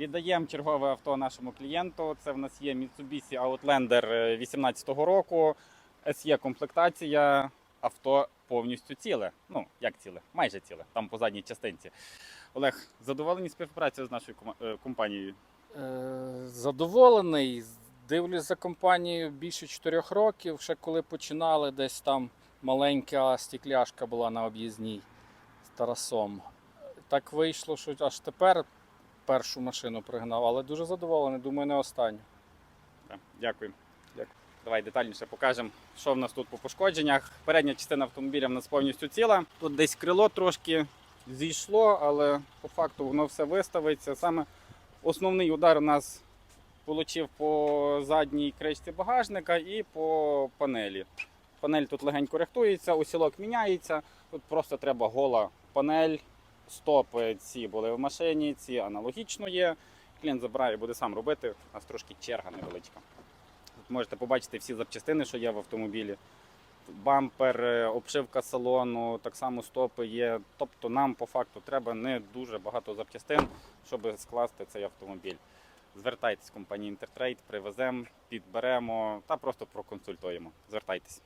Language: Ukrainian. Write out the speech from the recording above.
Віддаємо чергове авто нашому клієнту. Це в нас є Mitsubishi Outlander 2018 року. SE комплектація. Авто повністю ціле. Ну, як ціле? Майже ціле, там по задній частинці. Олег, задоволені співпрацею з нашою е, компанією? Е, Задоволений. Дивлюсь за компанією більше 4 років. Ще коли починали, десь там маленька стекляшка була на об'їзній з Тарасом. Так вийшло, що аж тепер першу машину пригнав, але дуже задоволений, думаю, не останню. Дякую. Дякую. Давай детальніше покажемо, що в нас тут по пошкодженнях. Передня частина автомобіля в нас повністю ціла. Тут десь крило трошки зійшло, але по факту воно все виставиться. Саме основний удар у нас отримав по задній кришці багажника і по панелі. Панель тут легенько рихтується, усілок міняється. Тут просто треба гола панель. Стопи ці були в машині, ці аналогічно є. Клієнт забирає, буде сам робити. У нас трошки черга невеличка. Тут можете побачити всі запчастини, що є в автомобілі. Бампер, е, обшивка салону, так само стопи є. Тобто нам по факту треба не дуже багато запчастин, щоб скласти цей автомобіль. Звертайтесь в компанію Intertrade, привеземо, підберемо та просто проконсультуємо. Звертайтесь.